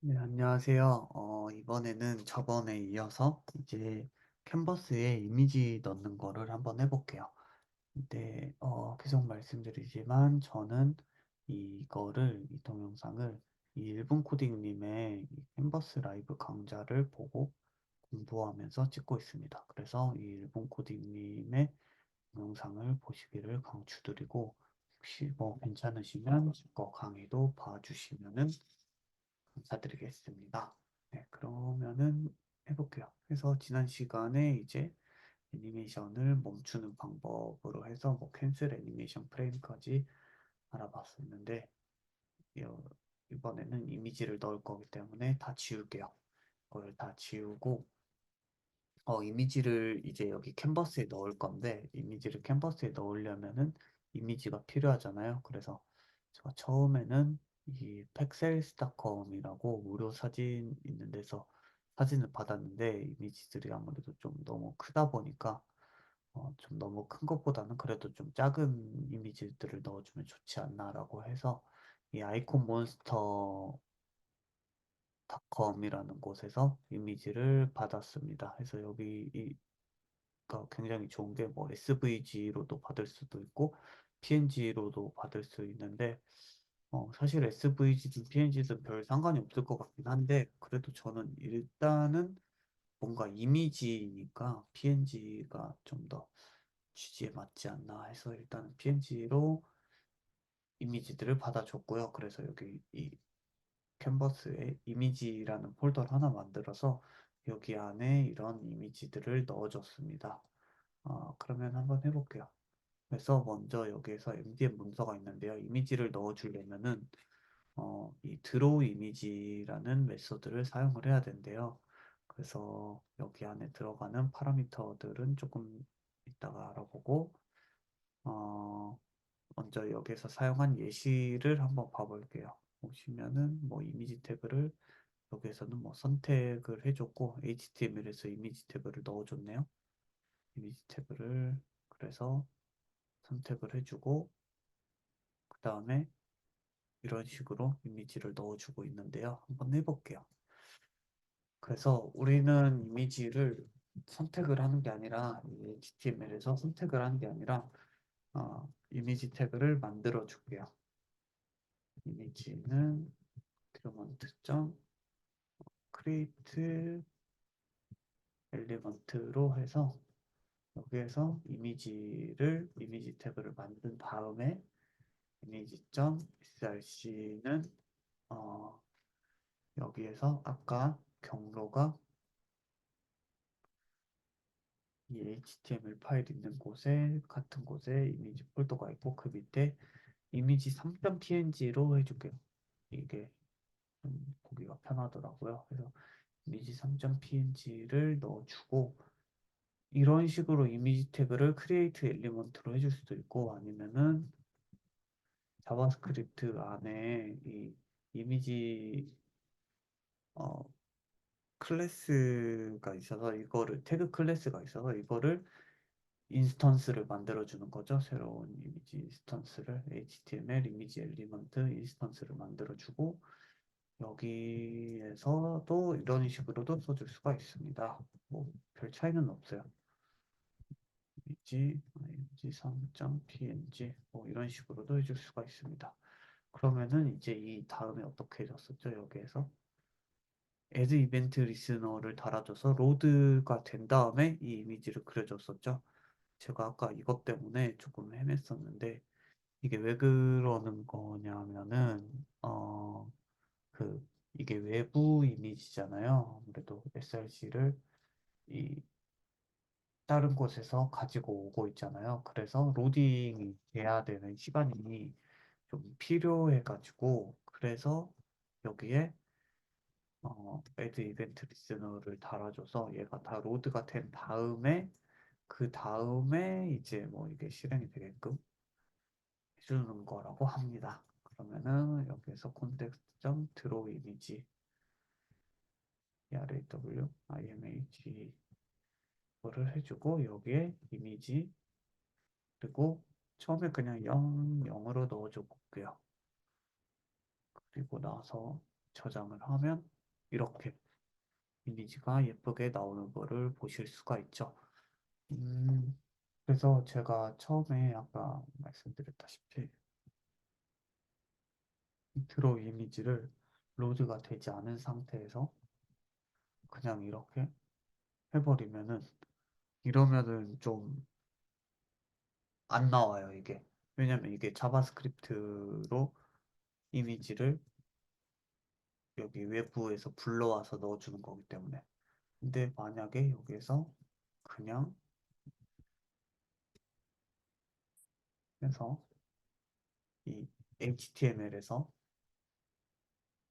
네, 안녕하세요. 어, 이번에는 저번에 이어서 이제 캔버스에 이미지 넣는 거를 한번 해볼게요. 근데 어, 계속 말씀드리지만 저는 이거를 이 동영상을 이 일본 코딩님의 이 캔버스 라이브 강좌를 보고 공부하면서 찍고 있습니다. 그래서 이 일본 코딩님의 동영상을 보시기를 강추드리고 혹시 뭐 괜찮으시면 거 강의도 봐주시면은 감사드리겠습니다. 네, 그러면은 해볼게요. 그래서 지난 시간에 이제 애니메이션을 멈추는 방법으로 해서 뭐 캔슬 애니메이션 프레임까지 알아봤었는데 어, 이번에는 이미지를 넣을 거기 때문에 다 지울게요. 그걸 다 지우고 어, 이미지를 이제 여기 캔버스에 넣을 건데 이미지를 캔버스에 넣으려면은 이미지가 필요하잖아요. 그래서 제가 처음에는 이 팩셀스닷컴이라고 무료 사진 있는 데서 사진을 받았는데 이미지들이 아무래도 좀 너무 크다 보니까 어, 좀 너무 큰 것보다는 그래도 좀 작은 이미지들을 넣어주면 좋지 않나라고 해서 이 아이콘 몬스터 닷컴이라는 곳에서 이미지를 받았습니다. 그래서 여기 가 굉장히 좋은 게 뭐 SVG로도 받을 수도 있고 PNG로도 받을 수 있는데 어, 사실 SVG든 PNG든 별 상관이 없을 것 같긴 한데 그래도 저는 일단은 뭔가 이미지니까 PNG가 좀 더 취지에 맞지 않나 해서 일단은 PNG로 이미지들을 받아줬고요. 그래서 여기 이 캔버스에 이미지라는 폴더를 하나 만들어서 여기 안에 이런 이미지들을 넣어줬습니다. 어, 그러면 한번 해볼게요. 그래서 먼저 여기에서 MDM 문서가 있는데요. 이미지를 넣어주려면은 어, 이 드로우 이미지라는 메소드를 사용을 해야 된대요. 그래서 여기 안에 들어가는 파라미터들은 조금 이따가 알아보고 어, 먼저 여기서 사용한 예시를 한번 봐볼게요. 보시면은 뭐 이미지 태그를 여기에서는 뭐 선택을 해줬고 HTML에서 이미지 태그를 넣어줬네요. 이미지 태그를 그래서 선택을 해주고 그 다음에 이런 식으로 이미지를 넣어주고 있는데요. 한번 해볼게요. 그래서 우리는 이미지를 선택을 하는 게 아니라 HTML에서 선택을 하는 게 아니라 어, 이미지 태그를 만들어 줄게요. 이미지는 드로먼트.create 엘리먼트로 해서 여기에서 이미지를 이미지 태그를 만든 다음에 이미지.src는 어, 여기에서 아까 경로가 이 HTML 파일 있는 곳에 같은 곳에 이미지 폴더가 있고 그 밑에 이미지 3.png로 해줄게요. 이게 좀 보기가 편하더라고요. 그래서 이미지 3.png를 넣어주고 이런 식으로 이미지 태그를 크리에이트 엘리먼트로 해줄 수도 있고 아니면은 자바스크립트 안에 이 이미지 어, 클래스가 있어서 이거를 태그 클래스가 있어서 이거를 인스턴스를 만들어 주는 거죠. 새로운 이미지 인스턴스를 HTML 이미지 엘리먼트 인스턴스를 만들어 주고 여기 에서도 이런 식으로도 써줄 수가 있습니다. 뭐 별 차이는 없어요. 이미지 이미지 3.png 뭐 이런 식으로도 해줄 수가 있습니다. 그러면은 이제 이 다음에 어떻게 해줬었죠? 여기에서 add 이벤트 리스너를 달아줘서 로드가 된 다음에 이 이미지를 그려줬었죠. 제가 아까 이것 때문에 조금 헤맸었는데 이게 왜 그러는 거냐면은 어그 이게 외부 이미지잖아요. 아무래도 SRC를 이 다른 곳에서 가지고 오고 있잖아요. 그래서 로딩이 돼야 되는 시간이 좀 필요해가지고 그래서 여기에 어, add 이벤트 리스너를 달아줘서 얘가 다 로드가 된 다음에 그 다음에 이제 뭐 이게 실행이 되게끔 해주는 거라고 합니다. 그러면은 여기에서 context.draw draw 이미지 raw image 거를 해주고 여기에 이미지 그리고 처음에 그냥 0, 0으로 넣어줘 볼게요. 그리고 나서 저장을 하면 이렇게 이미지가 예쁘게 나오는 거를 보실 수가 있죠. 음, 그래서 제가 처음에 아까 말씀드렸다시피 인트로 이미지를 로드가 되지 않은 상태에서 그냥 이렇게 해버리면은 이러면은 좀 안 나와요, 이게. 왜냐면 이게 자바스크립트로 이미지를 여기 외부에서 불러와서 넣어주는 거기 때문에. 근데 만약에 여기에서 그냥 해서 이 HTML에서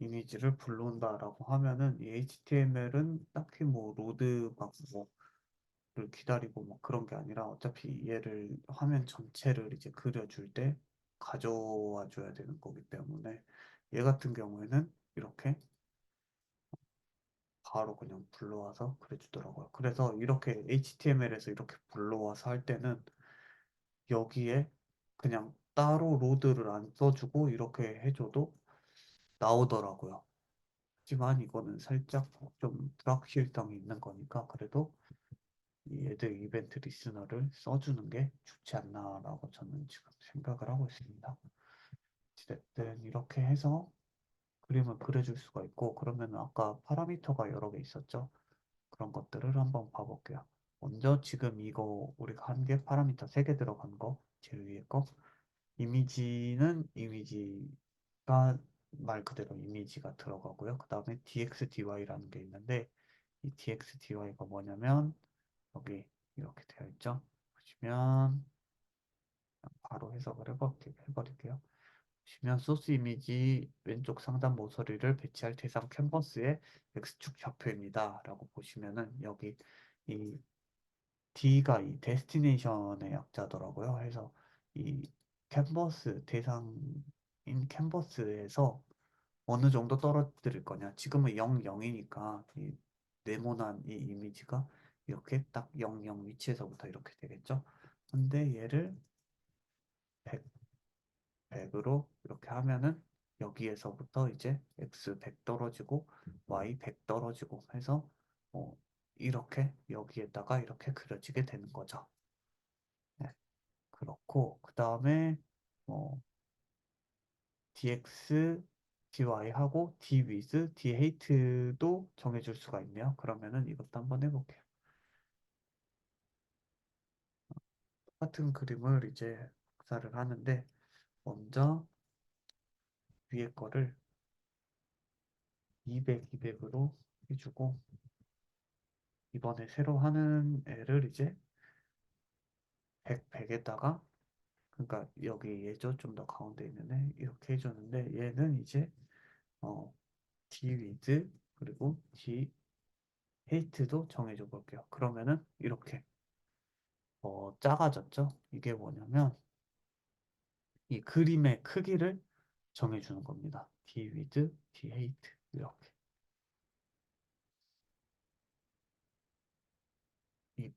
이미지를 불러온다라고 하면은 이 HTML은 딱히 뭐 로드 막 뭐를 기다리고 뭐 그런 게 아니라 어차피 얘를 화면 전체를 이제 그려줄 때 가져와 줘야 되는 거기 때문에 얘 같은 경우에는 이렇게 바로 그냥 불러와서 그려주더라고요. 그래서 이렇게 HTML에서 이렇게 불러와서 할 때는 여기에 그냥 따로 로드를 안 써주고 이렇게 해줘도 나오더라고요. 하지만 이거는 살짝 좀 불확실성이 있는 거니까 그래도 이 애들 이벤트 리스너를 써주는 게 좋지 않나라고 저는 지금 생각을 하고 있습니다. 어쨌든 이렇게 해서 그림을 그려줄 수가 있고 그러면 아까 파라미터가 여러 개 있었죠. 그런 것들을 한번 봐볼게요. 먼저 지금 이거 우리가 한 게 파라미터 3개 들어간 거 제일 위에 거 이미지는 이미지가 말 그대로 이미지가 들어가고요. 그 다음에 dxdy라는 게 있는데 이 dxdy가 뭐냐면 여기 이렇게 되어 있죠. 보시면 바로 해석을 해버릴게요. 보시면 소스 이미지 왼쪽 상단 모서리를 배치할 대상 캔버스의 X축 좌표입니다. 라고 보시면은 여기 이 D가 이 데스티네이션의 약자더라고요. 그래서 이 캔버스 대상 인 캔버스에서 어느 정도 떨어뜨릴 거냐. 지금은 0, 0이니까 이 네모난 이 이미지가 이렇게 딱 0, 0 위치에서부터 이렇게 되겠죠. 근데 얘를 100, 100으로 이렇게 하면은 여기에서부터 이제 x 100 떨어지고 y 100 떨어지고 해서 어, 이렇게 여기에다가 이렇게 그려지게 되는 거죠. 네, 그렇고 그 다음에 뭐 dx, dy 하고 d with, d hate도 정해줄 수가 있네요. 그러면은 이것도 한번 해볼게요. 똑같은 그림을 이제 복사를 하는데 먼저 위에 거를 200, 200으로 해주고 이번에 새로 하는 애를 이제 100, 100에다가 그러니까 여기 얘죠 좀 더 가운데 있는 애 이렇게 해줬는데 얘는 이제 어, d with 그리고 d hate도 정해줘 볼게요. 그러면은 이렇게 어, 작아졌죠? 이게 뭐냐면 이 그림의 크기를 정해주는 겁니다. D with, D hate 이렇게. 이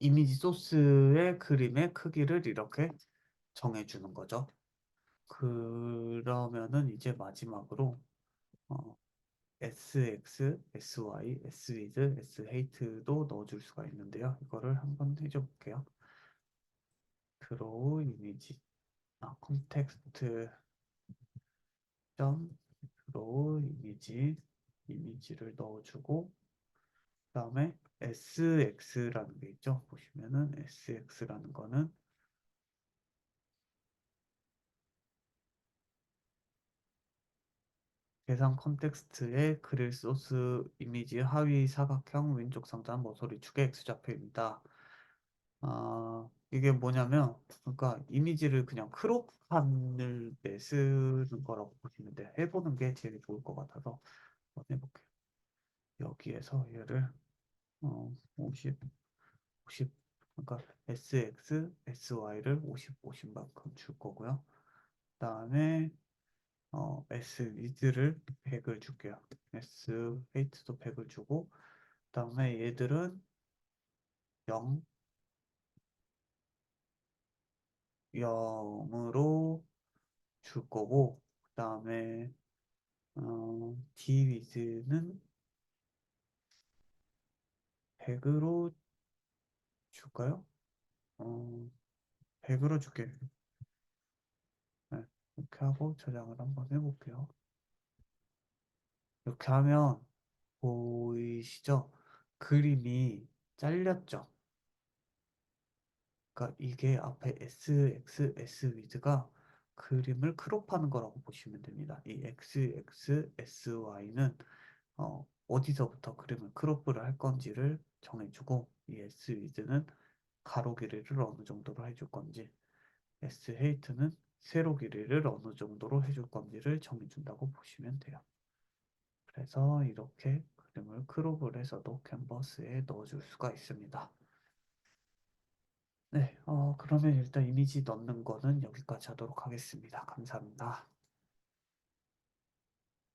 이미지 소스의 그림의 크기를 이렇게 정해주는 거죠. 그러면은 이제 마지막으로 어, SX, SY, SWidth, SHate도 넣어줄 수가 있는데요. 이거를 한번 해줘 볼게요. 드로우 이미지 아, 컨텍스트 점 드로우 이미지 이미지를 넣어주고 그 다음에 SX라는 게 있죠. 보시면은 SX라는 거는 대상 컨텍스트의 그릴 소스 이미지 하위 사각형 왼쪽 상단 모서리 축의 X좌표입니다. 아, 이게 뭐냐면 그러니까 이미지를 그냥 크롭하는 데 쓰는 거라고 보시면 돼. 해보는 게 제일 좋을 것 같아서 해볼게요. 여기에서 얘를 어, 50, 50 그러니까 SX, SY를 50, 50만큼 줄 거고요. 그 다음에 어, S 위드를 100을 줄게요. S 헤이트도 100을 주고 그 다음에 얘들은 0 0으로 줄 거고 그 다음에 어, dwidth는 100으로 줄까요? 어, 100으로 줄게. 네, 이렇게 하고 저장을 한번 해볼게요. 이렇게 하면 보이시죠? 그림이 잘렸죠? 그러니까 이게 앞에 SX, S 위드가 그림을 크롭하는 거라고 보시면 됩니다. 이 XX, SY는 어, 어디서부터 그림을 크롭을 할 건지를 정해주고 이 S 위드는 가로 길이를 어느 정도로 해줄 건지 S 헤이트는 세로 길이를 어느 정도로 해줄 건지를 정해준다고 보시면 돼요. 그래서 이렇게 그림을 크롭을 해서도 캔버스에 넣어줄 수가 있습니다. 네, 어, 그러면 일단 이미지 넣는 거는 여기까지 하도록 하겠습니다. 감사합니다.